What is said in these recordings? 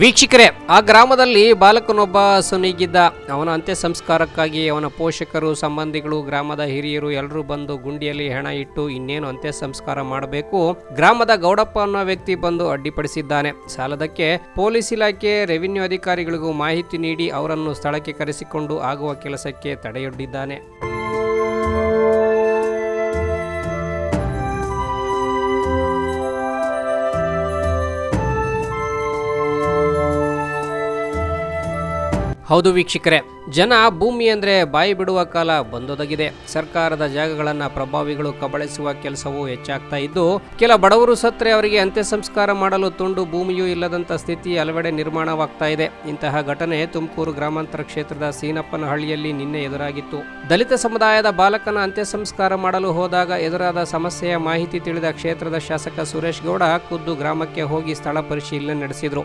ವೀಕ್ಷಕರೇ, ಆ ಗ್ರಾಮದಲ್ಲಿ ಬಾಲಕನೊಬ್ಬ ಸುನಿಗಿದ್ದ. ಅವನ ಅಂತ್ಯ ಸಂಸ್ಕಾರಕ್ಕಾಗಿ ಅವನ ಪೋಷಕರು, ಸಂಬಂಧಿಗಳು, ಗ್ರಾಮದ ಹಿರಿಯರು ಎಲ್ಲರೂ ಬಂದು ಗುಂಡಿಯಲ್ಲಿ ಹೆಣ ಇಟ್ಟು ಇನ್ನೇನು ಅಂತ್ಯ ಸಂಸ್ಕಾರ ಮಾಡಬೇಕು? ಗ್ರಾಮದ ಗೌಡಪ್ಪ ಅನ್ನೋ ವ್ಯಕ್ತಿ ಬಂದು ಅಡ್ಡಿಪಡಿಸಿದ್ದಾನೆ. ಸಾಲದಕ್ಕೆ ಪೊಲೀಸ್ ಇಲಾಖೆ ರೆವಿನ್ಯೂ ಅಧಿಕಾರಿಗಳಿಗೂ ಮಾಹಿತಿ ನೀಡಿ ಅವರನ್ನು ಸ್ಥಳಕ್ಕೆ ಕರೆಸಿಕೊಂಡು ಆಗುವ ಕೆಲಸಕ್ಕೆ ತಡೆಯೊಡ್ಡಿದ್ದಾನೆ. ಹೌದು ವೀಕ್ಷಕರೇ, ಜನ ಭೂಮಿ ಅಂದರೆ ಬಾಯಿ ಬಿಡುವ ಕಾಲ ಬಂದೊದಗಿದೆ. ಸರ್ಕಾರದ ಜಾಗಗಳನ್ನು ಪ್ರಭಾವಿಗಳು ಕಬಳಿಸುವ ಕೆಲಸವೂ ಹೆಚ್ಚಾಗ್ತಾ ಇದ್ದು, ಕೆಲ ಬಡವರು ಸತ್ರೆ ಅವರಿಗೆ ಅಂತ್ಯ ಸಂಸ್ಕಾರ ಮಾಡಲು ತುಂಡು ಭೂಮಿಯೂ ಇಲ್ಲದಂತ ಸ್ಥಿತಿ ಹಲವೆಡೆ ನಿರ್ಮಾಣವಾಗ್ತಾ ಇದೆ. ಇಂತಹ ಘಟನೆ ತುಮಕೂರು ಗ್ರಾಮಾಂತರ ಕ್ಷೇತ್ರದ ಸೀನಪ್ಪನಹಳ್ಳಿಯಲ್ಲಿ ನಿನ್ನೆ ಎದುರಾಗಿತ್ತು. ದಲಿತ ಸಮುದಾಯದ ಬಾಲಕನ ಅಂತ್ಯ ಸಂಸ್ಕಾರ ಮಾಡಲು ಹೋದಾಗ ಎದುರಾದ ಸಮಸ್ಯೆಯ ಮಾಹಿತಿ ತಿಳಿದ ಕ್ಷೇತ್ರದ ಶಾಸಕ ಸುರೇಶ್ ಗೌಡ ಖುದ್ದು ಗ್ರಾಮಕ್ಕೆ ಹೋಗಿ ಸ್ಥಳ ಪರಿಶೀಲನೆ ನಡೆಸಿದರು.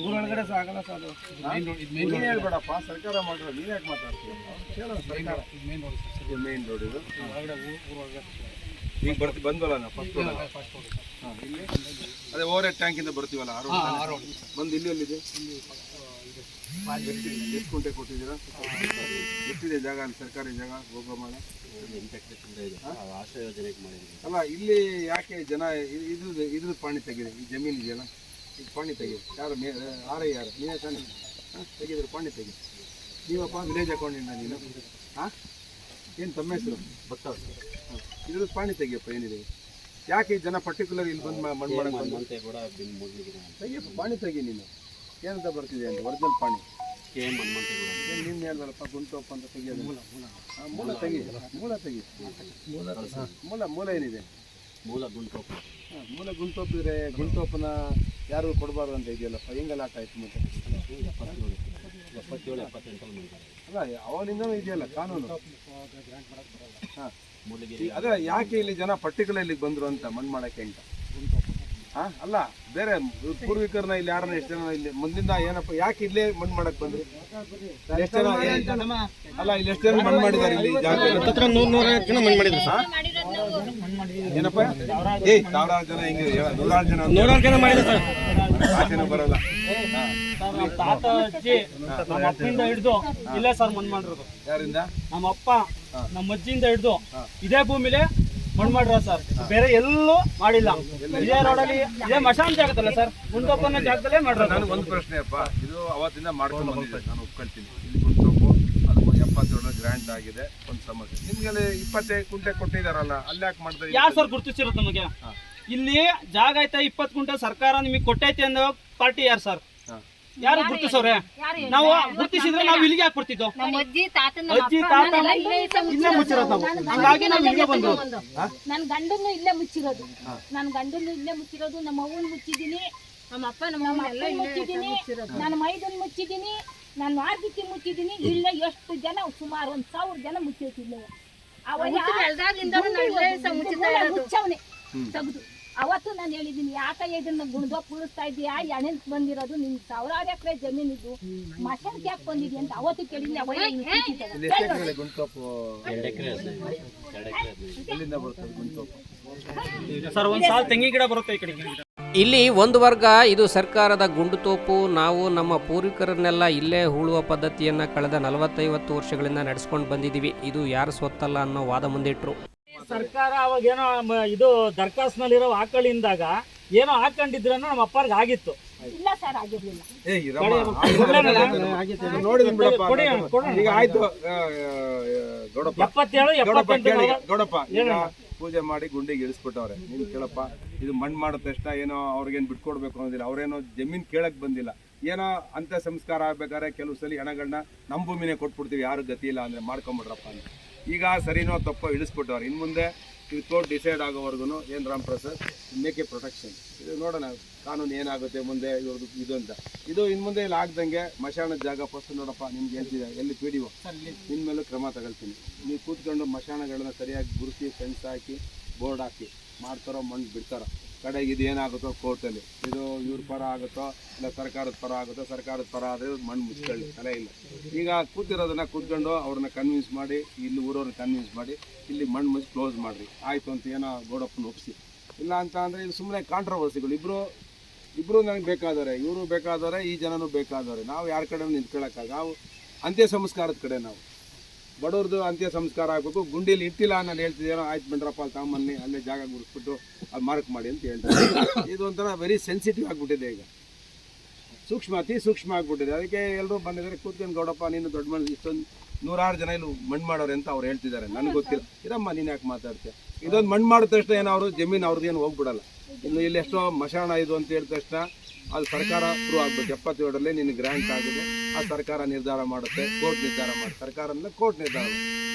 ಊರೊಳಗಡೆ ಸಹ ಆಗಲ್ಲ ಸರ್ ಅದು. ನೀನ್ ಹೇಳ್ಬೇಡಪ್ಪ ಸರ್ಕಾರ ಮಾಡಿರೋ ನೀನ್ ಯಾಕೆ ಮಾತಾಡ್ತೀವಿ ಹೇಳೋ ಸರ್ಕಾರ. ಇದು ಮೇನ್ ರೋಡ್ ಇದು ಈಗ ಬಂದ್ವಲ್ಲ ನಾವು ಫಸ್ಟ್ ಹಾಂ ಇಲ್ಲಿ? ಅದೇ ಓವರ್ ಹೆಡ್ ಟ್ಯಾಂಕಿಂದ ಬರ್ತೀವಲ್ಲ ಆ ರೋಡ್ ಬಂದು ಇಲ್ಲಿ ಎಲ್ಲಿದೆ? ಎಷ್ಟು ಎಷ್ಟು ಗುಂಟೆ ಕೊಟ್ಟಿದ್ದೀರಾ? ಎಷ್ಟಿದೆ ಜಾಗ, ಅಲ್ಲಿ ಸರ್ಕಾರಿ ಜಾಗ ಹೋಗೋ ಮಾಡ ಅಲ್ಲ, ಇಲ್ಲಿ ಯಾಕೆ ಜನ ಇದ್ರ ಇದ್ರದ್ದು ಪಾಣಿ ತೆಗಿದೆ ಈ ಜಮೀನು ಇದೆಯಲ್ಲ? ಇದು ಪಾಣಿ ತೆಗಿದೆ ಯಾರು ಮೇ ಆರ ಯಾರು? ನೀವೇ ತಾನೆ? ಹಾಂ? ತೆಗೆದ್ರೆ, ಪಾಣಿ ತೆಗಿ ನೀವಪ್ಪ ವಿಲೇಜ್ ಅಕೌಂಟಿಂದ ನೀನು? ಹಾಂ? ಏನು ತಮ್ಮ ಹೆಸರು? ಭತ್ತ ಇದ್ರದ್ದು ಪಾಣಿ ತೆಗಿಯಪ್ಪ, ಏನಿದೆ? ಯಾಕೆ ಜನ ಪರ್ಟಿಕ್ಯುಲರ್ ಇಲ್ಲಿ ಬಂದು ಮಣ್ಣು ಮಾಡಕ್ಕೆ ಬಂದು ತೆಗಿಯಪ್ಪ, ಪಾಣಿ ತೆಗಿ ನೀನು. ಏನಂತ ಬರ್ತಿದೆ ಅಂತ ಒರಿಜಿನಲ್ ಪಾಣಿ. ಏನು ನೀನು ಹೇಳ್ದಲ್ಲಪ್ಪ ಗುಂಟೋಪ್ ಅಂತ ತೆಗಿಯೋದು. ಮೂಲ ಮೂಲ. ಮೂಲ ತೆಗಿ ಮೂಲ ತೆಗಿ. ಮೂಲ ಮೂಲ ಏನಿದೆ? ಮೂಲ ಗುಂಟೋಪ ಹಾಂ, ಮೂಲ ಗುಂಟೋಪಿದ್ರೆ ಗುಂಟೋಪನ ಯಾರು ಕೊಡಬಾರ್ದು ಅಂತ ಇದೆಯಲ್ಲಪ್ಪ? ಹೆಂಗೆಲ್ಲ ಆಯ್ತು ಮತ್ತೆ? ಎಪ್ಪತ್ತೇಳು ಎಪ್ಪತ್ತೆಂಟಲ್ಲಿ ಮಾಡಿದ್ದಾರೆ. ಅಲ್ಲ ಅವನಿಂದನೂ ಇದೆಯಲ್ಲ ಕಾನೂನು. ಹಾಂ. ಅದೇ ಯಾಕೆ ಇಲ್ಲಿ ಜನ ಪರ್ಟಿಕ್ಯುಲರ್ ಇಲ್ಲಿಗೆ ಬಂದ್ರು ಅಂತ ಮಣ್ಣು ಮಾಡಕ್ಕೆ ಅಂತ? ಹಾ ಅಲ್ಲ ಬೇರೆ ಪೂರ್ವಿಕರನ್ನ ಇಲ್ಲಿ ಯಾರನ್ನ ಎಷ್ಟು ಜನ ಇಲ್ಲಿ ಮುಂದಿಂದ ಏನಪ್ಪ ಯಾಕೆ ಇಲ್ಲೇ ಮಣ್ಣು ಮಾಡಕ್ ಬಂದ್ರಿ? ಎಷ್ಟು ಜನ ಅಲ್ಲ ಇಲ್ಲಿ ಎಷ್ಟು ಜನ ಮಣ್ಣು ಮಾಡಿದಾರೆ ಇಲ್ಲಿ ಮಾಡಿದ್ರು ಜಾಗದಲ್ಲಿ? ಹಾ? ಏನಪ್ಪ? ಏಯ್ ಸಾವಿರಾರು ಜನ ಹಿಂಗೆ ಹೇಳ- ನೂರಾರು ಜನ ನೂರಾರು ಜನ ಮಾಡಿದ್ರು ಸರ್. ಆಚೆನೂ ಬರಲ್ಲ. ಹಾ. ನಮ್ಮ ತಾತ ಅಜ್ಜಿ ನಮ್ಮ ಅಪ್ಪಯಿಂದ ಹಿಡಿದು ಇಲ್ಲೇ ಸರ್ ಮಣ್ಣು ಮಾಡಿರೋದು. ಯಾರಿಂದ? ನಮ್ಮ ಅಪ್ಪ ನಮ್ಮ ಅಜ್ಜಿಯಿಂದ ಹಿಡಿದು ಇದೇ ಭೂಮಿಲೇ ಮಣ್ಣು ಮಾಡಿರೋ ಸರ್. ಬೇರೆ ಎಲ್ಲೂ ಮಾಡಿಲ್ಲ. ಇದೇ ರೋಡಲ್ಲಿ ಇದೇ ಮಶಾನ್ ಜಾಗದಲ್ಲ ಸರ್. ಗುಂಡಪ್ಪನ ಜಾಗದಲ್ಲೇ ಮಾಡಿರೋದು ನನಗೆ ಒಂದು ಪ್ರಶ್ನೆ ಅಪ್ಪ ಇದು ಅವತ್ತಿಂದ ಮಾಡ್ಕೊಂಡು ಬಂದಿದೆ. ನಾನು ಒಪ್ಕೊಳ್ತೀನಿ. ಇಲ್ಲಿ ಗುಂಟೋಪು ಅದು ಎಪ್ಪತ್ತೇಳು ಗ್ರ್ಯಾಂಟ್ ಆಗಿದೆ. ಒಂದು ಸಮಸ್ಯೆ. ನಿಮ್ಗೆ ಇಪ್ಪತ್ತೈದು ಕುಂಟೆ ಕೊಟ್ಟಿದಾರಲ್ಲ ಅಲ್ಲಿ ಯಾಕೆ ಮಾಡಿದ್ರೆ ಯಾರು ಸರ್ ಗುರುತಿಸಿರೋದು ನಮಗೆ? ಇಲ್ಲಿ ಜಾಗ ಐತೆ ಇಪ್ಪತ್ತು ಕುಂಟೆ ಸರ್ಕಾರ ನಿಮಗೆ ಕೊಟ್ಟೈತೆ ಅನ್ನೋ ಪಾರ್ಟಿ ಯಾರು ಸರ್? ಯಾರು ಗುರುತಿಸೋರೆ? ನಾವು ಗುರುತಿಸಿದ್ರೆ ನಾವು ಇಲ್ಲಿಗೆ ಯಾಕೆ ಬರ್ತಿದ್ದೋ ನಮ್ಮ ಅಜ್ಜಿ ತಾತನ ಅಜ್ಜಿ ತಾತ ಇಲ್ಲೇ ಮುಚ್ಚಿರೋದು. ನಾವು. ಹಂಗಾಗಿ ನಾವು ಇಲ್ಲಿಗೆ ಬಂದು. ನನ್ ಗಂಡನ್ನು ಇಲ್ಲೇ ಮುಚ್ಚಿರೋದು. ನನ್ ಗಂಡನ್ನು ಇಲ್ಲೇ ಮುಚ್ಚಿರೋದು. ನಮ್ಮ ಅವ್ವನ್ ಮುಚ್ಚಿದೀನಿ ನಮ್ಮ ಅಪ್ಪ ನಮ್ಮ ಎಲ್ಲ ಮುಚ್ಚಿದೀನಿ ನನ್ನ ಮೈದನ್ ಮುಚ್ಚಿದೀನಿ ನಾನು ಮಾರ್ಗಿಕ್ಕಿ ಮುಚ್ಚಿದೀನಿ ಇಲ್ಲೇ ಎಷ್ಟು ಜನ ಸುಮಾರು ಒಂದ್ ಸಾವಿರ ಜನ ಮುಚ್ಚಿರ್ತಿಲ್ಲ ಮುಚ್ಚವನೆ. ತೆಗೆದು. ಅವತ್ತು ನಾನು ಹೇಳಿದೀನಿ ಯಾಕ ಇದನ್ನ ಗುಣದ ಉಳಿಸ್ತಾ ಇದೀಯಾ ಎಣೆ ಬಂದಿರೋದು ನಿನ್ ಸಾವಿರಾರು ಎಕರೆ ಜಮೀನಿದು ಮಶನ್ ಯಾಕೆ ಬಂದಿದೆ ಅಂತ ಅವತ್ತು ಕೇಳಿದ್ನಿ ಒಂದ್ ಇಲ್ಲಿ ಒಂದು ವರ್ಗ ಇದು ಸರ್ಕಾರದ ಗುಂಡು ತೋಪು. ನಾವು ನಮ್ಮ ಪೂರ್ವಿಕರನ್ನೆಲ್ಲ ಇಲ್ಲೇ ಹೂಳುವ ಪದ್ಧತಿಯನ್ನ ಕಳೆದ ನಲವತ್ತೈವತ್ತು ವರ್ಷಗಳಿಂದ ನಡೆಸ್ಕೊಂಡು ಬಂದಿದ್ದೀವಿ. ಇದು ಯಾರು ಸ್ವತ್ತಲ್ಲ ಅನ್ನೋ ವಾದ ಮುಂದಿಟ್ರು. ಸರ್ಕಾರ ಅವಾಗ ಏನೋ ಮ- ಇದು ದರ್ಖಾಸ್ನಲ್ಲಿರೋ ಆಕಳಿಂದಾಗ ಏನೋ ಹಾಕೊಂಡಿದ್ರು ನಮ್ಮ ಅಪ್ಪರ್ಗೆ ಆಗಿತ್ತು. ಇಲ್ಲ ಸರ್ ಆಗಿರ್ಲಿಲ್ಲ. ಏ ಇರಮ್ಮ ಇದು ನೋಡಿದ್ದೀನಿ ಬಿಡಪ್ಪ ಕೊಡಿ, ಕೊಡೋಣ. ಈಗ ಆಯ್ತು ಆ, ಆ, ಗೌಡಪ್ಪ ಎಪ್ಪತ್ತೇಳು ಗೌಡಪ್ಪ ಎಪ್ಪತ್ತೆಂಟು ಕೇಳಿ ಗೌಡಪ್ಪ ಈಗ ಪೂಜೆ ಮಾಡಿ ಗುಂಡಿಗೆ ಇಳಿಸ್ಬಿಟ್ಟವ್ರೆ. ನೀನು ಕೇಳಪ್ಪ ಇದು ಮಣ್ಣು ಮಾಡಿದ ತಕ್ಷಣ ಏನೋ ಅವ್ರಿಗೇನು ಬಿಟ್ಕೊಡ್ಬೇಕು ಅನ್ನೋದಿಲ್ಲ. ಅವ್ರೇನೋ ಜಮೀನ್ ಕೇಳಕ್ ಬಂದಿಲ್ಲ. ಏನೋ ಅಂತ ಸಂಸ್ಕಾರ ಆಗ್ಬೇಕಾದ್ರೆ ಕೆಲವು ಸಲ ಹಣಗಳನ್ನ ನಮ್ಮ ಭೂಮಿನೇ ಕೊಟ್ಬಿಡ್ತೀವಿ. ಯಾರು ಗತಿ ಇಲ್ಲ ಅಂದ್ರೆ ಮಾಡ್ಕೊಂಬಿಡ್ರಪ್ಪ ಅಂತ. ಈಗ ಸರಿನೋ ತಪ್ಪೋ ಇಳಿಸ್ಬಿಟ್ಟವ್ರು. ಇನ್ನು ಮುಂದೆ ಇದು ಕೋರ್ಟ್ ಡಿಸೈಡ್ ಆಗೋವರೆಗೂ ಏನು ರಾಮ್ ಪ್ರಸಾದ್? ಮೇಕೆ ಪ್ರೊಟೆಕ್ಷನ್ ಇದು ನೋಡೋಣ ಕಾನೂನು ಏನಾಗುತ್ತೆ ಮುಂದೆ ಇವ್ರದ್ದು ಇದು ಅಂತ. ಇದು ಇನ್ನು ಮುಂದೆ ಇಲ್ಲಿ ಆಗ್ದಂಗೆ ಮಶಾಣದ ಜಾಗ ಫಸ್ಟ್ ನೋಡಪ್ಪ ನಿಮ್ಗೆ ಹೇಳ್ತಿದೆ ಎಲ್ಲಿ ಪಿ ಡಿ ಒ ನಿನ್ನ ಮೇಲೂ ಕ್ರಮ ತಗೊಳ್ತೀನಿ. ನೀವು ಕೂತ್ಕೊಂಡು ಮಶಾಣಗಳನ್ನ ಸರಿಯಾಗಿ ಗುರುತಿ ಫೆನ್ಸ್ ಹಾಕಿ ಬೋರ್ಡ್ ಹಾಕಿ ಮಾಡ್ತಾರೋ ಮಣ್ಣು ಬಿಡ್ತಾರೋ. ಕಡೆಗೆ ಇದು ಏನಾಗುತ್ತೋ ಕೋರ್ಟಲ್ಲಿ. ಇದು ಇವ್ರ ಪರ ಆಗುತ್ತೋ, ಇಲ್ಲ ಸರ್ಕಾರದ ಪರ ಆಗುತ್ತೋ, ಸರ್ಕಾರದ ಪರ ಆದರೆ ಮಣ್ಣು ಮುಚ್ಕೊಳ್ಳಿ, ತಲೆ ಇಲ್ಲ. ಈಗ ಕೂತಿರೋದನ್ನ ಕೂತ್ಕೊಂಡು ಅವ್ರನ್ನ ಕನ್ವಿನ್ಸ್ ಮಾಡಿ, ಇಲ್ಲಿ ಊರವ್ರನ್ನ ಕನ್ವಿನ್ಸ್ ಮಾಡಿ, ಇಲ್ಲಿ ಮಣ್ಣು ಮುಚ್ಚಿ ಕ್ಲೋಸ್ ಮಾಡಿರಿ. ಆಯಿತು ಅಂತ ಏನೋ ಗೋಡಪ್ಪನ ಒಪ್ಪಿಸಿ ಇಲ್ಲ ಅಂತ ಅಂದರೆ ಇದು ಸುಮ್ಮನೆ ಕಾಂಟ್ರವರ್ಸಿಗಳು ಇಬ್ಬರು ಇಬ್ಬರು ನನಗೆ ಬೇಕಾದವ್ರೆ, ಇವರು ಬೇಕಾದವ್ರೆ, ಈ ಜನನೂ ಬೇಕಾದವ್ರೆ. ನಾವು ಯಾರ ಕಡೆ ನಿಂತ್ಕೊಳ್ಳೋಕ್ಕಾಗ ನಾವು ಅಂತ್ಯ ಸಂಸ್ಕಾರದ ಕಡೆ ನಾವು. ಬಡವ್ರದ್ದು ಅಂತ್ಯ ಸಂಸ್ಕಾರ ಆಗಬೇಕು. ಗುಂಡಿಲಿ ಇಟ್ಟಿಲ್ಲ ನಾನು ಹೇಳ್ತಿದ್ದೇನೋ ಆಯ್ತು ಬಿಡ್ರಪ್ಪ ಅಲ್ಲಿ ತಗೊಂಬನ್ನಿ ಅಲ್ಲೇ ಜಾಗ ಗುಡಿಸ್ಬಿಟ್ಟು ಅಲ್ಲಿ ಮಾರ್ಕ್ ಮಾಡಿ ಅಂತ ಹೇಳ್ತಾರೆ. ಇದು ಒಂಥರ ವೆರಿ ಸೆನ್ಸಿಟಿವ್ ಆಗಿಬಿಟ್ಟಿದೆ ಈಗ. ಸೂಕ್ಷ್ಮ, ಅತಿ ಸೂಕ್ಷ್ಮ ಆಗಿಬಿಟ್ಟಿದೆ. ಅದಕ್ಕೆ ಎಲ್ಲರೂ ಬಂದಿದ್ದಾರೆ. ಕೂತ್ಕೊಂಡು ಗೌಡಪ್ಪ, ನೀನು ದೊಡ್ಡ ಮನುಷ್ಯ ಇಷ್ಟೊಂದು ನೂರಾರು ಜನ ಇಲ್ಲಿ ಮಣ್ಣು ಮಾಡೋರು ಅಂತ ಅವ್ರು ಹೇಳ್ತಿದ್ದಾರೆ. ನನಗೆ ಗೊತ್ತಿಲ್ಲ. ಇದಮ್ಮ ನೀನು ಯಾಕೆ ಮಾತಾಡ್ತೀಯ? ಇದೊಂದು ಮಣ್ಣು ಮಾಡಿದ ತಕ್ಷಣ ಏನೋ ಅವರು, ಜಮೀನು ಅವ್ರದ್ದೇನು ಹೋಗ್ಬಿಡಲ್ಲ. ಇನ್ನು ಇಲ್ಲಿ ಎಷ್ಟೋ ಮಶಾಣ ಇದು ಅಂತ ಹೇಳಿದ ತಕ್ಷಣ ಅದು ಸರ್ಕಾರ ಪ್ರೂವ್ ಆಗ್ಬೇಕು. ಎಪ್ಪತ್ತೇಳರಲ್ಲಿ ನಿನ್ನ ಗ್ರ್ಯಾಂಟ್ ಆಗಿದೆ. ಆ ಸರ್ಕಾರ ನಿರ್ಧಾರ ಮಾಡುತ್ತೆ. ಕೋರ್ಟ್ ನಿರ್ಧಾರ ಮಾಡಿ. ಸರ್ಕಾರ ಅಂದರೆ ಕೋರ್ಟ್ ನಿರ್ಧಾರ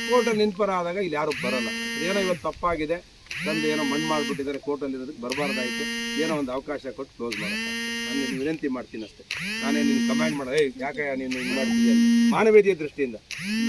ಕೋರ್ಟಲ್ಲಿ ನಿಂತ್ಪರ ಆದಾಗ ಇಲ್ಲಿ ಯಾರು ಬರಲ್ಲ. ಏನೋ ಇವತ್ತು ತಪ್ಪಾಗಿದೆ. ತಂದು ಏನೋ ಮಣ್ಣು ಮಾಡಿಬಿಟ್ಟಿದ್ದಾರೆ. ಕೋರ್ಟಲ್ಲಿ ಇರೋದಕ್ಕೆ ಬರಬಾರ್ದಾಯಿತು. ಏನೋ ಒಂದು ಅವಕಾಶ ಕೊಟ್ಟು ಕ್ಲೋಸ್ ಮಾಡುತ್ತೆ ನಾನು ನಿನ್ನ ವಿನಂತಿ ಮಾಡ್ತೀನಿ ಅಷ್ಟೇ. ನಾನೇ ನಿನ್ನ ಕಮ್ಯಾಂಡ್ ಮಾಡಿ ಏಯ್ ಯಾಕೆ ನೀನು ಹಿಂಗೆ ಮಾಡ್ತೀಯ. ಮಾನವೀಯತೆಯ ದೃಷ್ಟಿಯಿಂದ.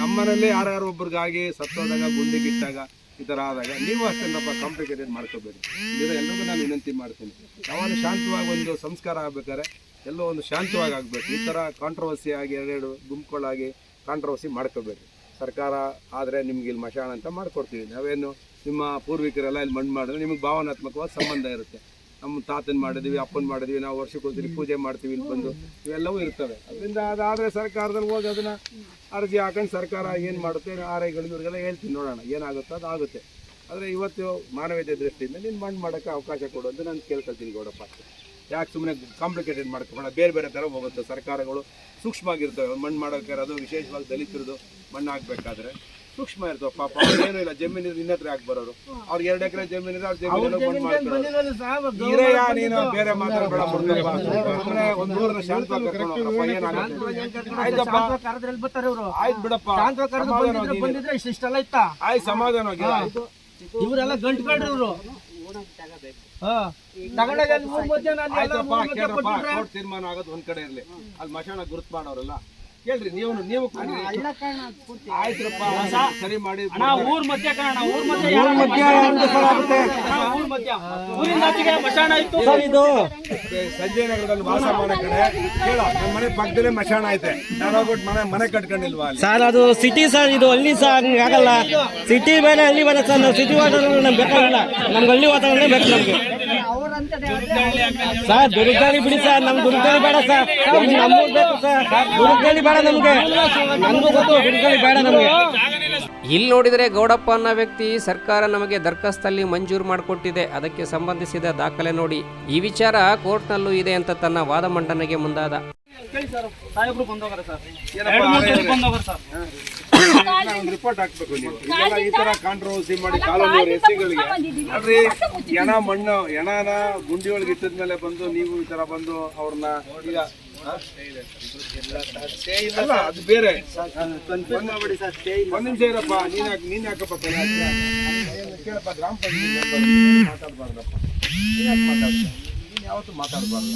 ನಮ್ಮನಲ್ಲೇ ಯಾರ್ಯಾರು ಒಬ್ರಿಗಾಗಿ ಸತ್ತೋದಾಗ, ಗುಂಡಿಗಿಟ್ಟಾಗ ಈ ಥರ ಆದಾಗ ನೀವು ಅಷ್ಟೇನಪ್ಪ ಕಾಂಪ್ಲಿಕೇಟೆಡ್ ಮಾಡ್ಕೋಬೇಡಿ. ಇದು ಎಲ್ಲರಿಗೂ ನಾನು ವಿನಂತಿ ಮಾಡ್ತೀನಿ. ಯಾವಾಗ ಶಾಂತವಾಗಿ ಒಂದು ಸಂಸ್ಕಾರ ಆಗ್ಬೇಕಾದ್ರೆ ಎಲ್ಲೋ ಒಂದು ಶಾಂತವಾಗಿ ಆಗಬೇಕು. ಈ ಥರ ಕಾಂಟ್ರವರ್ಸಿ ಆಗಿ ಎರಡೆರಡು ಗುಂಪುಗಳಾಗಿ ಕಾಂಟ್ರವರ್ಸಿ ಮಾಡ್ಕೋಬೇಡಿ. ಸರ್ಕಾರ ಆದರೆ ನಿಮ್ಗೆ ಇಲ್ಲಿ ಮಶಾಣ ಅಂತ ಮಾಡ್ಕೊಡ್ತೀವಿ. ನಾವೇನು ನಿಮ್ಮ ಪೂರ್ವಿಕರೆಲ್ಲ ಇಲ್ಲಿ ಮಣ್ಣು ಮಾಡಿದ್ರೆ ನಿಮಗೆ ಭಾವನಾತ್ಮಕವಾದ ಸಂಬಂಧ ಇರುತ್ತೆ. ನಮ್ಮ ತಾತನ ಮಾಡಿದ್ವಿ, ಅಪ್ಪನ ಮಾಡಿದ್ವಿ, ನಾವು ವರ್ಷಕ್ಕೊಂದ್ಸರಿ ಪೂಜೆ ಮಾಡ್ತೀವಿ ಇಲ್ಲಿ ಬಂದು. ಇವೆಲ್ಲವೂ ಇರ್ತವೆ. ಅದರಿಂದ ಅದಾದರೆ ಸರ್ಕಾರದಲ್ಲಿ ಹೋಗಿ ಅದನ್ನು ಅರ್ಜಿ ಹಾಕೊಂಡು ಸರ್ಕಾರ ಏನು ಮಾಡುತ್ತೆ ಆ ಐಗಳು ಇವ್ರಿಗೆಲ್ಲ ಹೇಳ್ತೀನಿ ನೋಡೋಣ, ಏನಾಗುತ್ತೋ ಅದು ಆಗುತ್ತೆ. ಆದರೆ ಇವತ್ತು ಮಾನವೀಯತೆ ದೃಷ್ಟಿಯಿಂದ ನೀನು ಮಣ್ಣು ಮಾಡೋಕ್ಕೆ ಅವಕಾಶ ಕೊಡು ಅಂತ ನಾನು ಕೇಳ್ಕೊಳ್ತೀನಿ ಗೌಡಪ್ಪ. ಯಾಕೆ ಸುಮ್ಮನೆ ಕಾಂಪ್ಲಿಕೇಟೆಡ್ ಮಾಡ್ಕೊಬೋಣ ಬೇರೆ ಬೇರೆ ಥರ ಹೋಗುತ್ತೆ. ಸರ್ಕಾರಗಳು ಸೂಕ್ಷ್ಮವಾಗಿರ್ತವೆ, ಮಣ್ಣು ಮಾಡೋಕೆ ಅದು ವಿಶೇಷವಾಗಿ ದಲಿತರದು ಮಣ್ಣು ಹಾಕ್ಬೇಕಾದ್ರೆ ಸೂಕ್ಷ್ಮ ಇರ್ತವೆ ಪಾಪ. ಏನೂ ಇಲ್ಲ ಜಮೀನು ನಿನ್ನತ್ರ ಯಾಕೆ ಬರೋರು? ಅವ್ರ ಎರಡು ಎಕರೆ ಜಮೀನಿದೆ ಅವ್ರ ಜಮೀನು ನೀನು ಬೇರೆ ಮಾತಾಡಬೇಡ ಒಂದ್ ಊರನ್ನ ಆಯ್ತು ಬಿಡಪ್ಪ. ಸಮಾಧಾನ ಇಷ್ಟೆಲ್ಲ ಇತ್ತ? ಆಯ್ತು ಇವರೆಲ್ಲ ಗಂಟು ಇವ್ರು. ತೀರ್ಮಾನ ಆಗೋದು ಒಂದ್ ಕಡೆ ಇರ್ಲಿ. ಅಲ್ಲಿ ಮಶಾಣ ಗುರುತ್ ಮಾಡೋರಲ್ಲ. ಕೇಳ್ರಿ ನೀವು ನೀವು. ಆಯ್ತ್ರಪ್ಪ ಸರಿ ಮಾಡಿ. ಅಣ್ಣ ಊರ್ ಮಧ್ಯ ಕಾರಣ ಊರ್ ಮಧ್ಯ ಊರ್ ಮಧ್ಯ ಊರ್ ಮಧ್ಯ. ಆಚೆಗೆ ಮಶಾಣ ಇತ್ತು. ಇದು ಸಂಜಯ್ ನಗರದಲ್ಲಿ ವಾಸ ಮಾಡೋ ಕಡೆ ಕೇಳ ನಮ್ಮ ಮನೆ ಪಕ್ಕದಲ್ಲೇ ಮಶಾಣ ಐತೆ. ನಾನು ಹೋಗ್ಬಿಟ್ಟು ಮನೆ ಮನೆ ಕಟ್ಕೊಂಡಿಲ್ವಾ ಸರ್ ಅದು ಸಿಟಿ ಸರ್ ಇದು ಹಳ್ಳಿ ಸರ್ ಹಂಗೆ ಆಗಲ್ಲ. ಸಿಟಿ ಮೇಲೆ ಹಳ್ಳಿ ಬೇರೆ ಸರ್ ನಾವು ಸಿಟಿ ವಾತಾವರಣ ನಮ್ಗೆ ಬೇಕಾಗಿಲ್ಲ. ನಮ್ಗೆ ಹಳ್ಳಿ ವಾತಾವರಣ ಬೇಕು ನಮ್ಗೆ. ಸರ್ ದುರ್ಗಾಳಿ ಬಿಡಿ ಸರ್ ನಮ್ಗೆ ದುರ್ಗಾಳಿ ಬೇಡ ಸರ್. ನಮ್ಮ ನಮ್ಮೂರ್ ಬೇಕು ಸರ್. ದುರ್ಗಾಳಿ ಬೇಡ ನಮ್ಗೆ. ನಮಗೂ ಗೊತ್ತು ದುರ್ಗಳಿ ಬೇಡ ನಮ್ಗೆ. ಇಲ್ಲಿ ನೋಡಿದರೆ ಗೌಡಪ್ಪ ಅನ್ನೋ ವ್ಯಕ್ತಿ ಸರ್ಕಾರ ನಮಗೆ ದರ್ಖಾಸ್ತಲ್ಲಿ ಮಂಜೂರು ಮಾಡಿಕೊಟ್ಟಿದೆ. ಅದಕ್ಕೆ ಸಂಬಂಧಿಸಿದ ದಾಖಲೆ ನೋಡಿ. ಈ ವಿಚಾರ ಕೋರ್ಟ್ನಲ್ಲೂ ಇದೆ ಅಂತ ತನ್ನ ವಾದ ಮಂಡನೆಗೆ ಮುಂದಾದ. ರಿಪೋರ್ಟ್ ಹಾಕ್ಬೇಕು ನೀವು. ಇದೆಲ್ಲ ಈ ತರ ಕಾಂಟ್ರವರ್ಸಿ ಮಾಡಿ ಕಾಲೋನಿ ಅಲ್ರಿ ಎಣ ಮಣ್ಣು ಎಣನ ಗುಂಡಿಯೊಳಗೆ ಇಟ್ಟಿದ್ಮೇಲೆ ಬಂದು ನೀವು ಈ ತರ ಬಂದು ಅವ್ರನ್ನ ಈಗ ಅದು ಬೇರೆ. ಒಂದ್ ನಿಮಿಷ ಇರಪ್ಪ, ನೀನ್ ಯಾಕೆ ನೀನ್ ಯಾಕಪ್ಪ ಕೇಳಪ್ಪ, ಗ್ರಾಮ ಪಂಚಾಯತ್ ಮಾತಾಡಬಾರ್ದಪ್ಪ? ನೀನ್ ಯಾಕೆ ನೀನು ಯಾವತ್ತೂ ಮಾತಾಡಬಾರ್ದು.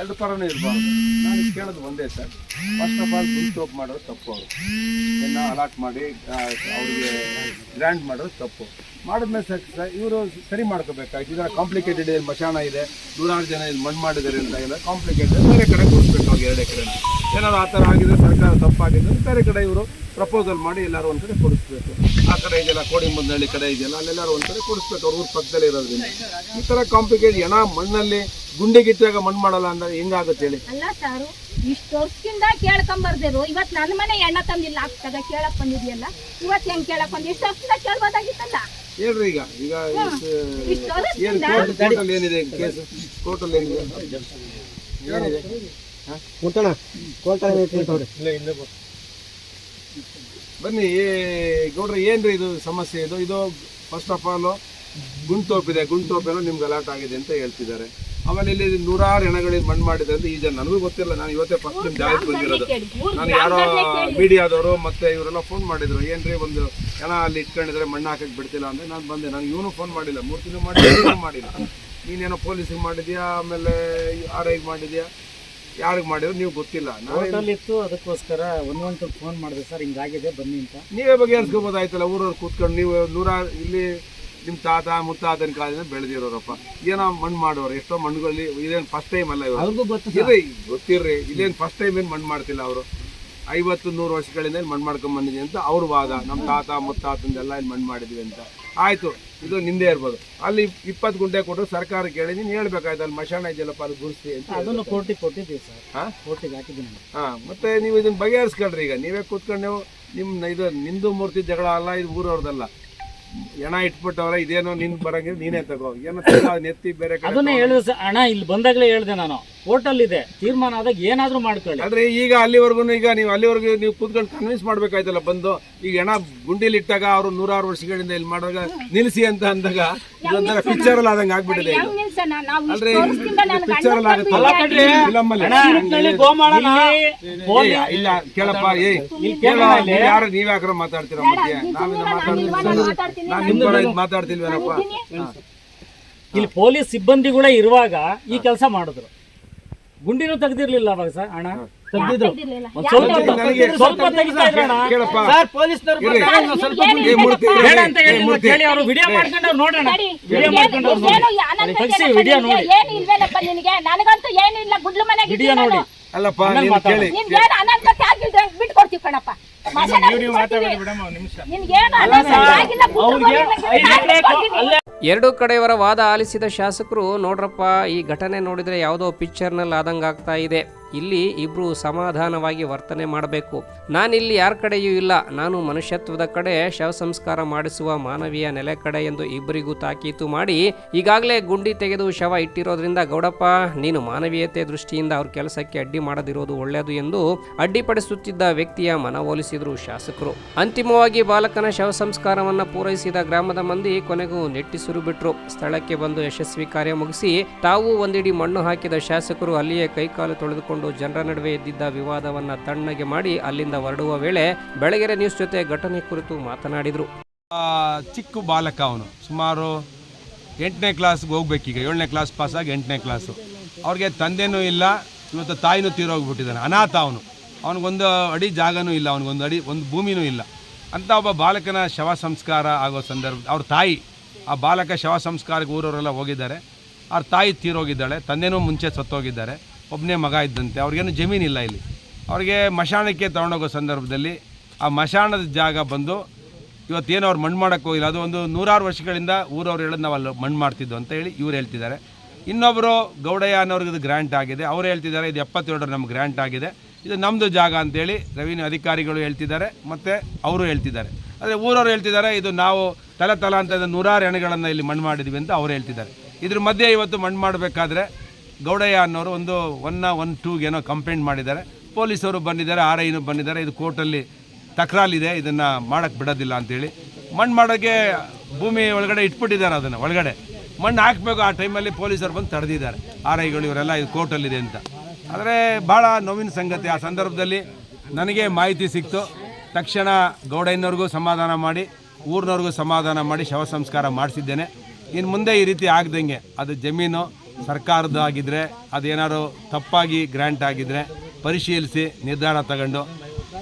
ಎರಡು ಪರನೂ ಇರಬಾರ್ದು. ನಾನು ಕೇಳೋದು ಒಂದೇ sir. First of all full top ಮಾಡೋದು ತಪ್ಪು ಅವರು. ಎಲ್ಲ ಅಲಾಟ್ ಮಾಡಿ ಅವ್ರಿಗೆ ಗ್ರ್ಯಾಂಡ್ ಮಾಡೋದು ತಪ್ಪು. ಮಾಡಿದ್ಮೇಲೆ ಸರ್ ಇವರು ಸರಿ ಮಾಡ್ಕೋಬೇಕಾಯ್ತು. ಇದರ ಕಾಂಪ್ಲಿಕೇಟೆಡ್ ಇದೆ ಮಶಾನ ಇದೆ? ನೂರಾರು ಜನ ಇಲ್ಲಿ ಮಣ್ಣು ಮಾಡಿದ್ದಾರೆ ಅಂತ ಎಲ್ಲ ಕಾಂಪ್ಲಿಕೇಟೆಡ್ ಬೇರೆ ಕಡೆ ಕೊಡಿಸ್ಬೇಕು ಅವ್ರಿಗೆ ಎರಡು ಎಕರೆ ಏನಾದ್ರು ಆ ಥರ ಆಗಿದ್ರೆ ಸರ್ಕಾರ ತಪ್ಪಾಗಿದ್ದು ಬೇರೆ ಕಡೆ ಇವರು ಪ್ರಪೋಸಲ್ ಮಾಡಿ ಎಲ್ಲರೂ ಒಂದು ಕಡೆ ಕೊಡಿಸ್ಬೇಕು. ಆ ಕಡೆ ಇದೆಯಲ್ಲ ಕೋಡಿಮುಂದಳ್ಳಿ ಕಡೆ ಇದೆಯಲ್ಲ, ಅಲ್ಲೆಲ್ಲರೂ ಒಂದು ಕಡೆ ಕೊಡಿಸ್ಬೇಕು. ಅವ್ರ ಊರು ಪಕ್ಕದಲ್ಲಿ ಇರೋದ್ರಿಂದ. ಈ ಥರ ಕಾಂಪ್ಲಿಕೇಟ್ ಏನೋ ಮಣ್ಣಲ್ಲಿ ಗುಂಡಿಗಿಟ್ಟಾಗ ಮಣ್ಣು ಮಾಡಲ್ಲ ಅಂದ್ರೆ ಹೆಂಗಾಗುತ್ತೆ ಹೇಳಿ? ಇಷ್ಟು ವರ್ಷದಿಂದ ಕೇಳ್ಕೊಂಬರ್ದಿರು. ಇವತ್ ನನ್ನ ಮನೆ ಎಣ್ಣ ತಂದಿಲ್ಲ. ಆಗ್ತದ ಕೇಳಕ್ ಬಂದಿದ್ಯಲ್ಲ. ಇವತ್ ಹೆಂಗ್ ಕೇಳಕ್ ಬಂದ್? ಇಷ್ಟು ವರ್ಷದಿಂದ ಕೇಳ್ಬೋದಾಗಿತ್ತಲ್ಲ. ಹೇಳ್ರಿ ಈಗ. ಈಗ ಇಷ್ಟು ಏನು ವರ್ಷದಿಂದ ಕೋರ್ಟ್ ಕೋರ್ಟಲ್ಲಿ ಏನಿದೆ? ಕೇಸ್ ಕೋರ್ಟಲ್ಲಿ ಏನಿದೆ? ಏನಿದೆ? ಬನ್ನಿ ಏ ಗೌಡ್ರೆ ಏನ್ರಿ ಇದು ಸಮಸ್ಯೆ ಇದು? ಇದು ಫಸ್ಟ್ ಆಫ್ ಆಲ್ ಗುಂಟೋಪಿದೆ ಗುಂಟೋಪೇನೋ ನಿಮ್ಗೆ ಅಲರ್ಟ್ ಆಗಿದೆ ಅಂತ ಹೇಳ್ತಿದ್ದಾರೆ. ಆಮೇಲೆ ಇಲ್ಲಿ ನೂರಾರು ಹೆಣಗಳಿಗೆ ಮಣ್ಣು ಮಾಡಿದೆ ಅಂತ ಈ ಜನ. ನನಗೂ ಗೊತ್ತಿಲ್ಲ ನಾನು ಇವತ್ತೇ ಫಸ್ಟ್ ಟೈಮ್ ಜಾಗಕ್ಕೆ ಬಂದಿರೋದು. ನಾನು ಯಾರೋ ಮೀಡಿಯಾದವರು ಮತ್ತೆ ಇವರೆಲ್ಲ ಫೋನ್ ಮಾಡಿದ್ರು. ಏನ್ರಿ ಒಂದು ಹೆಣ ಅಲ್ಲಿ ಇಟ್ಕೊಂಡಿದ್ರೆ ಮಣ್ಣು ಹಾಕಕ್ಕೆ ಬಿಡ್ತಿಲ್ಲ ಅಂದ್ರೆ ನಾನು ಬಂದೆ. ನಾನು ಇವನು ಫೋನ್ ಮಾಡಿಲ್ಲ. ಮೂರ್ತಿನೂ ಮಾಡಿಲ್ಲ ಏನೂ ಮಾಡಿಲ್ಲ. ನೀನೇನೋ ಪೊಲೀಸಿಗೆ ಮಾಡಿದ್ಯಾ? ಆಮೇಲೆ ಆರ್ ಐಗೆ ಮಾಡಿದ್ಯಾ? ಯಾರಿಗೆ ಮಾಡಿದ್ರು ನೀವು ಗೊತ್ತಿಲ್ಲ. ಇತ್ತು ಅದಕ್ಕೋಸ್ಕರ ಒಂದೊಂದು ಒಂದು ಫೋನ್ ಮಾಡಿದೆ. ಸರ್ ಹಿಂಗಾಗಿದೆ ಬನ್ನಿ ಅಂತ. ನೀವೇ ಬಗೆಹರಿಸ್ಕೋಬೋದಾಯ್ತಲ್ಲ. ಊರವ್ರು ಕೂತ್ಕೊಂಡು ನೀವು ನೂರಾರು ಇಲ್ಲಿ ನಿಮ್ಮ ತಾತ ಮುತ್ತಾತನ ಕಾಲದಿಂದ ಬೆಳೆದಿರೋರಪ್ಪ. ಏನೋ ಮಣ್ಣು ಮಾಡೋರು ಎಷ್ಟೋ ಮಣ್ಣುಗಳಲ್ಲಿ ಇದೇನು ಫಸ್ಟ್ ಟೈಮ್ ಅಲ್ಲ ಇವರು. ಅವ್ರಿಗೂ ಗೊತ್ತು ಇರ್ರಿ ಗೊತ್ತಿರ್ರಿ ಇದೇನು ಫಸ್ಟ್ ಟೈಮ್ ಏನು ಮಣ್ಣು ಮಾಡ್ತಿಲ್ಲ ಅವರು. ಐವತ್ತು ನೂರು ವರ್ಷಗಳಿಂದ ಮಣ್ಣು ಮಾಡ್ಕೊಂಡ್ ಬಂದಿದೆ ಅಂತ ಅವ್ರ ವಾದ ನಮ್ಮ ತಾತ ಮುತ್ತಾತಂದೆಲ್ಲ ಇಲ್ಲಿ ಮಣ್ಣು ಮಾಡಿದ್ವಿ ಅಂತ. ಆಯಿತು ಇದು ನಿಂದೆ ಇರ್ಬೋದು. ಅಲ್ಲಿ ಇಪ್ಪತ್ತು ಗುಂಟೆ ಕೊಟ್ಟು ಸರ್ಕಾರ ಕೇಳಿ ನೀನು ಹೇಳ್ಬೇಕಾಯ್ತು ಅಲ್ಲಿ ಮಶಾಣ ಇದೆಯಲ್ಲಪ್ಪ ಅದು ಗುರುಸ್ತಿ ಅಂತ ಅದನ್ನು ಕೋರ್ಟಿಗೆ ಕೊಟ್ಟಿದ್ದೀವಿ ಸರ್. ಹಾಂ? ಕೋರ್ಟಿಗೆ ಹಾಕಿದ್ದೀನಿ ಹಾಂ ಮತ್ತೆ ನೀವು ಇದನ್ನ ಬಗೆಹರಿಸ್ಕೊಳ್ರಿ ಈಗ. ನೀವೇ ಕೂತ್ಕೊಂಡು ನೀವು ನಿಮ್ಮ ಇದು ನಿಂದು ಮೂರ್ತಿ ಜಗಳ ಅಲ್ಲ ಇದು ಊರವ್ರದಲ್ಲ. ಎಣ ಇಟ್ಬಿಟ್ಟವ್ರೆ ಇದೇನೋ ನಿನ್ ಬರಂಗಿದ್ರೆ ನೀನೇ ತಗೋ. ಏನೋ ನೆತ್ತಿ ಬೇರೆ ಕಡೆ ಅದನ್ನೇ ಹೇಳಿದ್ರು ಸರ್. ಅಣ್ಣ ಇಲ್ಲಿ ಬಂದಾಗಲೇ ಹೇಳ್ದೆ ನಾನು. ಹೋಟೆಲ್ ಇದೆ ತೀರ್ಮಾನ ಆದಾಗ ಏನಾದ್ರೂ ಮಾಡ್ಕೊಳ್ಳಿ. ಆದ್ರೆ ಈಗ ಅಲ್ಲಿವರೆಗೂ ಈಗ ನೀವು ಅಲ್ಲಿವರೆಗೂ ನೀವು ಕೂತ್ಕೊಂಡು ಕನ್ವಿನ್ಸ್ ಮಾಡ್ಬೇಕಾಯ್ತಲ್ಲ ಬಂದು ಈಗ ಹೆಣ ಗುಂಡಿಲಿ ಇಟ್ಟಾಗ ಅವರು ನೂರಾರು ವರ್ಷಗಳಿಂದ ಇಲ್ಲಿ ಮಾಡುವಾಗ ನಿಲ್ಸಿ ಅಂತ ಅಂದಾಗ ಇದೊಂಥರ ಪಿಕ್ಚರ್ ಅಲ್ಲಿ ಆದಂಗೆ ಆಗ್ಬಿಟ್ಟಿದೆ ಇದು ನಾವು ಅಲ್ರಿ ಅಲ್ಲಿ ಗೋಮಾಳನ ಏ, ಇಲ್ಲ ಕೇಳಪ್ಪ ಏ ಕೇಳೋ, ನೀವ್ ಯಾರು ನೀವ್ ಯಾಕ್ರ ಮಾತಾಡ್ತೀರಾ ಮಧ್ಯ ಮಾತಾಡ್ತೀನಿ ನಾನ್ ನಿಮ್ ಪರ ಇದ್ ಮಾತಾಡ್ತಿಲ್ವೇನಪ್ಪ ಇಲ್ಲಿ ಪೊಲೀಸ್ ಸಿಬ್ಬಂದಿಗಳೇ ಇರುವಾಗ ಈ ಕೆಲಸ ಮಾಡಿದ್ರು. ಗುಂಡಿನೂ ತೆಗ್ದಿರ್ಲಿಲ್ಲ ಅವಾಗ ಸರ್ ಅಣ್ಣ? ತೆಗ್ದಿದ್ರು ಸ್ವಲ್ಪ ಕೇಳಪ್ಪ. ಸರ್ ಪೊಲೀಸ್ನವ್ರು ಬೇಡ ಅಂತ ಕೇಳಿ ಅವರು ವಿಡಿಯೋ ಮಾಡ್ಕೊಂಡು ನೋಡೋಣ. ವಿಡಿಯೋ ಮಾಡ್ಕೊಂಡು ನೋಡಿ ತೆಗ್ಸಿ ವಿಡಿಯೋ? ನೋಡಿ. ಏನು ಇಲ್ವೇನಪ್ಪ ನಿನಗೆ? ನನಗಂತೂ ಏನು ಇಲ್ಲ ಗುಡ್ಲು ಮನೆಗೆ ವಿಡಿಯೋ ನೋಡಿ. ಅಲ್ಲಪ್ಪ ನೀನು. ಕೇಳಿ. ನಿನ್ಗೆ ಏನು ಬಿಟ್ಟು ಕೊಡ್ತೀವಿ ಕಣಪ್ಪ. ಎರಡೂ ಕಡೆಯವರ ವಾದ ಆಲಿಸಿದ ಶಾಸಕರು ನೋಡ್ರಪ್ಪ ಈ ಘಟನೆ ನೋಡಿದ್ರೆ ಯಾವುದೋ ಪಿಕ್ಚರ್ನಲ್ಲಿ ನಲ್ಲಿ ಆದಂಗಾಗ್ತಾ ಇದೆ. ಇಲ್ಲಿ ಇಬ್ರು ಸಮಾಧಾನವಾಗಿ ವರ್ತನೆ ಮಾಡಬೇಕು. ನಾನಿಲ್ಲಿ ಯಾರ ಕಡೆಯೂ ಇಲ್ಲ. ನಾನು ಮನುಷ್ಯತ್ವದ ಕಡೆ ಶವ ಸಂಸ್ಕಾರ ಮಾಡಿಸುವ ಮಾನವೀಯ ನೆಲೆ ಕಡೆ ಎಂದು ಇಬ್ಬರಿಗೂ ತಾಕೀತು ಮಾಡಿ ಈಗಾಗಲೇ ಗುಂಡಿ ತೆಗೆದು ಶವ ಇಟ್ಟಿರೋದ್ರಿಂದ ಗೌಡಪ್ಪ, ನೀನು ಮಾನವೀಯತೆ ದೃಷ್ಟಿಯಿಂದ ಅವ್ರ ಕೆಲಸಕ್ಕೆ ಅಡ್ಡಿ ಮಾಡದಿರೋದು ಒಳ್ಳೆಯದು ಎಂದು ಅಡ್ಡಿಪಡಿಸುತ್ತಿದ್ದ ವ್ಯಕ್ತಿಯ ಮನವೊಲಿಸಿದರು ಶಾಸಕರು. ಅಂತಿಮವಾಗಿ ಬಾಲಕನ ಶವ ಸಂಸ್ಕಾರವನ್ನ ಪೂರೈಸಿದ ಗ್ರಾಮದ ಮಂದಿ ಕೊನೆಗೂ ನೆಟ್ಟಿಸುರು ಬಿಟ್ರು ಸ್ಥಳಕ್ಕೆ ಬಂದು ಯಶಸ್ವಿ ಕಾರ್ಯ ಮುಗಿಸಿ ತಾವು ಒಂದಿಡಿ ಮಣ್ಣು ಹಾಕಿದ ಶಾಸಕರು ಅಲ್ಲಿಯೇ ಕೈಕಾಲು ತೊಳೆದುಕೊಂಡು ಜನರ ನಡುವೆ ಎದ್ದಿದ್ದ ವಿವಾದವನ್ನ ತಣ್ಣಗೆ ಮಾಡಿ ಅಲ್ಲಿಂದ ಹೊರಡುವ ವೇಳೆ ಬೆಳಗೆರೆ ನ್ಯೂಸ್ ಜೊತೆ ಘಟನೆ ಕುರಿತು ಮಾತನಾಡಿದರು. ಚಿಕ್ಕ ಬಾಲಕ ಅವನು. ಸುಮಾರು ಎಂಟನೇ ಕ್ಲಾಸ್ಗೆ ಹೋಗ್ಬೇಕೀಗ. ಏಳನೇ ಕ್ಲಾಸ್ ಪಾಸಾಗಿ ಎಂಟನೇ ಕ್ಲಾಸು ಅವ್ರಿಗೆ ತಂದೆನೂ ಇಲ್ಲ, ಇವತ್ತು ತಾಯಿನೂ ತೀರೋಗ್ಬಿಟ್ಟಿದ್ದಾನೆ. ಅನಾಥ ಅವನು. ಅವನಿಗೊಂದು ಅಡಿ ಜಾಗನೂ ಇಲ್ಲ, ಅವನಿಗೊಂದು ಅಡಿ, ಒಂದು ಭೂಮಿನೂ ಇಲ್ಲ. ಅಂತ ಒಬ್ಬ ಬಾಲಕನ ಶವ ಸಂಸ್ಕಾರ ಆಗೋ ಸಂದರ್ಭ, ಅವ್ರ ತಾಯಿ, ಆ ಬಾಲಕ ಶವ ಸಂಸ್ಕಾರಕ್ಕೆ ಊರವರೆಲ್ಲ ಹೋಗಿದ್ದಾರೆ. ಅವ್ರ ತಾಯಿ ತೀರೋಗಿದ್ದಾಳೆ, ತಂದೆನೂ ಮುಂಚೆ ಸತ್ತೋಗಿದ್ದಾರೆ. ಒಬ್ಬನೇ ಮಗ ಇದ್ದಂತೆ. ಅವ್ರಿಗೇನು ಜಮೀನಿಲ್ಲ ಇಲ್ಲಿ ಅವ್ರಿಗೆ ಮಶಾಣಕ್ಕೆ ತಗೊಂಡೋಗೋ ಸಂದರ್ಭದಲ್ಲಿ ಆ ಮಶಾಣದ ಜಾಗ ಬಂದು ಇವತ್ತೇನು ಅವ್ರು ಮಣ್ಣು ಮಾಡೋಕ್ಕೆ ಹೋಗಿಲ್ಲ. ಅದು ಒಂದು ನೂರಾರು ವರ್ಷಗಳಿಂದ ಊರವ್ರು ಹೇಳೋದು ನಾವು ಅಲ್ಲಿ ಮಣ್ಣು ಮಾಡ್ತಿದ್ದು ಅಂತ ಹೇಳಿ ಇವ್ರು ಹೇಳ್ತಿದ್ದಾರೆ. ಇನ್ನೊಬ್ಬರು ಗೌಡಯ್ಯ ಅನ್ನೋರ್ಗೆ ಇದು ಗ್ರ್ಯಾಂಟ್ ಆಗಿದೆ. ಅವ್ರು ಹೇಳ್ತಿದ್ದಾರೆ, ಇದು ಎಪ್ಪತ್ತೇಳರ ನಮ್ಗೆ ಗ್ರ್ಯಾಂಟ್ ಆಗಿದೆ. ಇದು ನಮ್ಮದು ಜಾಗ ಅಂತೇಳಿ ರೆವಿನ್ಯೂ ಅಧಿಕಾರಿಗಳು ಹೇಳ್ತಿದ್ದಾರೆ ಮತ್ತು ಅವರು ಹೇಳ್ತಿದ್ದಾರೆ. ಆದರೆ ಊರವ್ರು ಹೇಳ್ತಿದ್ದಾರೆ, ಇದು ನಾವು ತಲೆ ತಲಾಂತರದ ನೂರಾರು ಎಣೆಗಳನ್ನು ಇಲ್ಲಿ ಮಣ್ಣು ಮಾಡಿದ್ವಿ ಅಂತ ಅವ್ರು ಹೇಳ್ತಿದ್ದಾರೆ. ಇದ್ರ ಮಧ್ಯೆ ಇವತ್ತು ಮಣ್ಣು ಮಾಡಬೇಕಾದ್ರೆ ಗೌಡಯ್ಯ ಅನ್ನೋರು ಒಂದು ಒನ್ನ ಒನ್ ಏನೋ ಕಂಪ್ಲೇಂಟ್ ಮಾಡಿದ್ದಾರೆ. ಪೊಲೀಸರು ಬಂದಿದ್ದಾರೆ ಆರ್ ಐನು ಬಂದಿದ್ದಾರೆ. ಇದು ಕೋರ್ಟಲ್ಲಿ ತಕರಾಲಿದೆ ಇದನ್ನು ಮಾಡೋಕ್ಕೆ ಬಿಡೋದಿಲ್ಲ ಅಂತೇಳಿ. ಮಣ್ಣು ಮಾಡೋಕ್ಕೆ ಭೂಮಿ ಒಳಗಡೆ ಇಟ್ಬಿಟ್ಟಿದ್ದಾರೆ ಅದನ್ನು, ಒಳಗಡೆ. ಮಣ್ಣು ಹಾಕಬೇಕು, ಆ ಟೈಮಲ್ಲಿ ಪೊಲೀಸರು ಬಂದು ತಡೆದಿದ್ದಾರೆ. ಆರ್ ಐಗಳು ಇವರೆಲ್ಲ ಇದು ಕೋರ್ಟಲ್ಲಿದೆ ಅಂತ. ಆದರೆ ಭಾಳ ನೋವಿನ ಸಂಗತಿ. ಆ ಸಂದರ್ಭದಲ್ಲಿ ನನಗೆ ಮಾಹಿತಿ ಸಿಕ್ತು. ತಕ್ಷಣ ಗೌಡಯ್ಯನವ್ರಿಗೂ ಸಮಾಧಾನ ಮಾಡಿ, ಊರಿನವ್ರಿಗೂ ಸಮಾಧಾನ ಮಾಡಿ ಶವ ಸಂಸ್ಕಾರ ಮಾಡಿಸಿದ್ದೇನೆ. ಇನ್ನು ಮುಂದೆ ಈ ರೀತಿ ಆಗ್ದಂಗೆ, ಅದು ಜಮೀನು ಸರ್ಕಾರದ್ದು ಆಗಿದ್ರೆ ಅದೇನಾದ್ರು ತಪ್ಪಾಗಿ ಗ್ರ್ಯಾಂಟ್ ಆಗಿದ್ದರೆ ಪರಿಶೀಲಿಸಿ ನಿರ್ಧಾರ ತಗೊಂಡು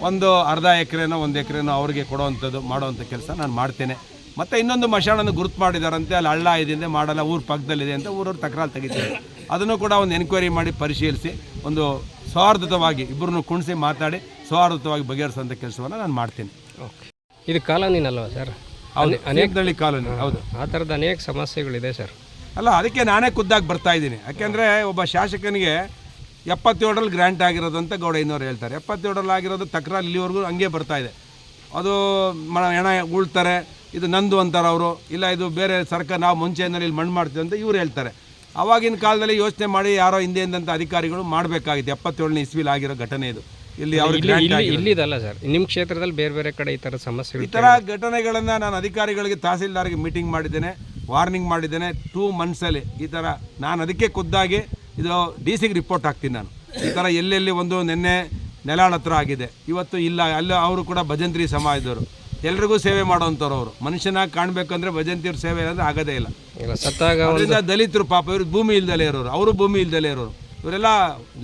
ಒಂದು ಅರ್ಧ ಎಕರೆನೋ ಒಂದು ಎಕರೆನೋ ಅವ್ರಿಗೆ ಕೊಡೋವಂಥದ್ದು ಮಾಡೋವಂಥ ಕೆಲಸ ನಾನು ಮಾಡ್ತೇನೆ. ಮತ್ತು ಇನ್ನೊಂದು ಮಶಾಣನ ಗುರುತು ಮಾಡಿದಾರಂತೆ ಅಲ್ಲಿ ಹಳ್ಳ ಇದೆ ಮಾಡಲ್ಲ ಊರ ಪಕ್ಕದಲ್ಲಿದೆ ಅಂತ ಊರವ್ರು ತಕರಾರು ತೆಗಿತಾರೆ. ಅದನ್ನು ಕೂಡ ಒಂದು ಎನ್ಕ್ವೈರಿ ಮಾಡಿ ಪರಿಶೀಲಿಸಿ ಒಂದು ಸೌಹಾರ್ದತವಾಗಿ ಇಬ್ಬರನ್ನು ಕುಣಿಸಿ ಮಾತಾಡಿ ಸೌಹಾರ್ದತವಾಗಿ ಬಗೆಹರಿಸುವಂಥ ಕೆಲಸವನ್ನು ನಾನು ಮಾಡ್ತೀನಿ. ಇದು ಕಾಲೋನಿನಲ್ವಾ ಸರ್? ಹೌದು ಅನೇಕದಳ್ಳಿ ಕಾಲೋನಿ ಹೌದು. ಆ ಥರದ ಅನೇಕ ಸಮಸ್ಯೆಗಳಿದೆ ಸರ್. ಅಲ್ಲ ಅದಕ್ಕೆ ನಾನೇ ಖುದ್ದಾಗಿ ಬರ್ತಾ ಇದ್ದೀನಿ. ಯಾಕೆಂದರೆ ಒಬ್ಬ ಶಾಸಕನಿಗೆ ಎಪ್ಪತ್ತೇಳರಲ್ಲಿ ಗ್ರ್ಯಾಂಟ್ ಆಗಿರೋದು ಅಂತ ಗೌಡಯ್ಯನವ್ರು ಹೇಳ್ತಾರೆ. ಎಪ್ಪತ್ತೇಳರಲ್ಲಿ ಆಗಿರೋದು ತಕರಾರು ಇಲ್ಲಿವರೆಗೂ ಹಂಗೆ ಬರ್ತಾ ಇದೆ. ಅದು ಮ ಹೆಣ ಉಳ್ತಾರೆ ಇದು ನಂದು ಅಂತಾರೆ ಅವರು ಇಲ್ಲ ಇದು ಬೇರೆ ಸರ್ಕಾರ ನಾವು ಮುಂಚೆನಲ್ಲಿ ಇಲ್ಲಿ ಮಣ್ಣು ಮಾಡ್ತೀವಿ ಅಂತ ಇವ್ರು ಹೇಳ್ತಾರೆ. ಅವಾಗಿನ ಕಾಲದಲ್ಲಿ ಯೋಚನೆ ಮಾಡಿ ಯಾರೋ ಹಿಂದೆಂದಂಥ ಅಧಿಕಾರಿಗಳು ಮಾಡಬೇಕಾಗಿತ್ತು. ಎಪ್ಪತ್ತೇಳನೇ ಇಸ್ವಿಲಿ ಆಗಿರೋ ಘಟನೆ ಇದು. ಇಲ್ಲಿ. ಇಲ್ಲಿದಲ್ಲ ಸರ್. ನಿಮ್ಮ ಕ್ಷೇತ್ರದಲ್ಲಿ ಬೇರೆ ಬೇರೆ ಕಡೆ ಈ ಥರ ಸಮಸ್ಯೆಗಳು ಈ ಥರ ಘಟನೆಗಳನ್ನು ನಾನು ಅಧಿಕಾರಿಗಳಿಗೆ ತಹಸೀಲ್ದಾರ್ಗೆ ಮೀಟಿಂಗ್ ಮಾಡಿದ್ದೇನೆ. ವಾರ್ನಿಂಗ್ ಮಾಡಿದ್ದೇನೆ ಟೂ ಮಂತ್ಸಲ್ಲಿ ಈ ಥರ ನಾನು ಅದಕ್ಕೆ ಖುದ್ದಾಗಿ ಇದು ಡಿ ಸಿಗೆ ರಿಪೋರ್ಟ್ ಹಾಕ್ತೀನಿ ನಾನು. ಈ ಥರ ಎಲ್ಲೆಲ್ಲಿ ಒಂದು ನಿನ್ನೆ ನೆಲಾಳ ಹತ್ರ ಆಗಿದೆ. ಇವತ್ತು ಇಲ್ಲ ಅಲ್ಲಿ ಅವರು ಕೂಡ ಭಜಂತ್ರಿ ಸಮಾಜದವರು. ಎಲ್ರಿಗೂ ಸೇವೆ ಮಾಡುವಂಥವ್ರು ಅವರು. ಮನುಷ್ಯನಾಗಿ ಕಾಣಬೇಕಂದ್ರೆ ಭಜಂತಿಯವ್ರ ಸೇವೆ ಅಂದರೆ ಆಗೋದೇ ಇಲ್ಲ. ಅದರಿಂದ ದಲಿತರು ಪಾಪ ಇವರು ಭೂಮಿ ಇಲ್ದಲೇ ಇರೋರು. ಅವರು ಭೂಮಿ ಇಲ್ದಲೇ ಇರೋರು. ಇವರೆಲ್ಲ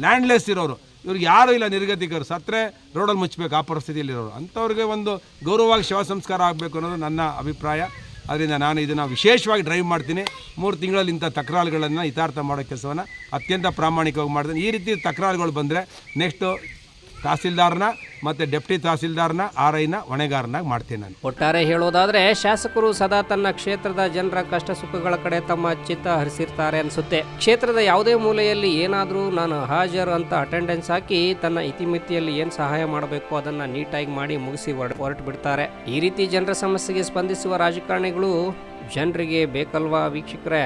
ಲ್ಯಾಂಡ್ಲೆಸ್ ಇರೋರು. ಇವ್ರಿಗೆ ಯಾರೂ ಇಲ್ಲ ನಿರ್ಗತಿಕರು. ಸತ್ತರೆ ರೋಡಲ್ಲಿ ಮುಚ್ಚಬೇಕು ಆ ಪರಿಸ್ಥಿತಿಯಲ್ಲಿ ಇರೋರು. ಅಂಥವ್ರಿಗೆ ಒಂದು ಗೌರವವಾಗಿ ಶವ ಸಂಸ್ಕಾರ ಆಗಬೇಕು ಅನ್ನೋದು ನನ್ನ ಅಭಿಪ್ರಾಯ. ಅದರಿಂದ ನಾನು ಇದನ್ನು ವಿಶೇಷವಾಗಿ ಡ್ರೈವ್ ಮಾಡ್ತೀನಿ. ಮೂರು ತಿಂಗಳಲ್ಲಿ ಇಂಥ ತಕರಾರುಗಳನ್ನು ಇತಾರ್ಥ ಮಾಡೋ ಕೆಲಸವನ್ನು ಅತ್ಯಂತ ಪ್ರಾಮಾಣಿಕವಾಗಿ ಮಾಡ್ತೀನಿ. ಈ ರೀತಿ ತಕರಾರುಗಳು ಬಂದರೆ ನೆಕ್ಸ್ಟು ತಹಸೀಲ್ದಾರ್ನ ಮತ್ತು ಡೆಪ್ಟಿ ತಹಸೀಲ್ದಾರ್ನ ಆರ್ ಐನ ಹೊಣೆಗಾರನಾಗಿ ಮಾಡ್ತೀನಿ ನಾನು. ಒಟ್ಟಾರೆ ಹೇಳೋದಾದ್ರೆ, ಶಾಸಕರು ಸದಾ ತನ್ನ ಕ್ಷೇತ್ರದ ಜನರ ಕಷ್ಟ ಸುಖಗಳ ಕಡೆ ತಮ್ಮ ಚಿತ್ತ ಹರಿಸಿರ್ತಾರೆ ಅನ್ಸುತ್ತೆ. ಕ್ಷೇತ್ರದ ಯಾವುದೇ ಮೂಲೆಯಲ್ಲಿ ಏನಾದರೂ ನಾನು ಹಾಜರು ಅಂತ ಅಟೆಂಡೆನ್ಸ್ ಹಾಕಿ ತನ್ನ ಇತಿಮಿತಿಯಲ್ಲಿ ಏನು ಸಹಾಯ ಮಾಡಬೇಕು ಅದನ್ನ ನೀಟಾಗಿ ಮಾಡಿ ಮುಗಿಸಿ ಹೊರಟು ಬಿಡ್ತಾರೆ ಈ ರೀತಿ ಜನರ ಸಮಸ್ಯೆಗೆ ಸ್ಪಂದಿಸುವ ರಾಜಕಾರಣಿಗಳು ಜನರಿಗೆ ಬೇಕಲ್ವಾ ವೀಕ್ಷಕರೇ?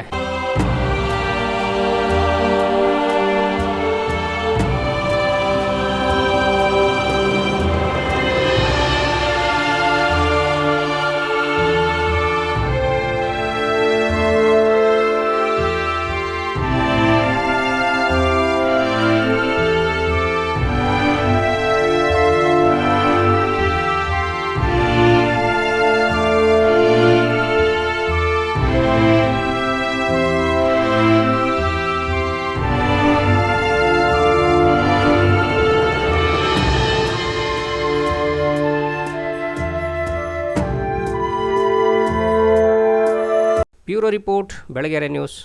Report Belagere news.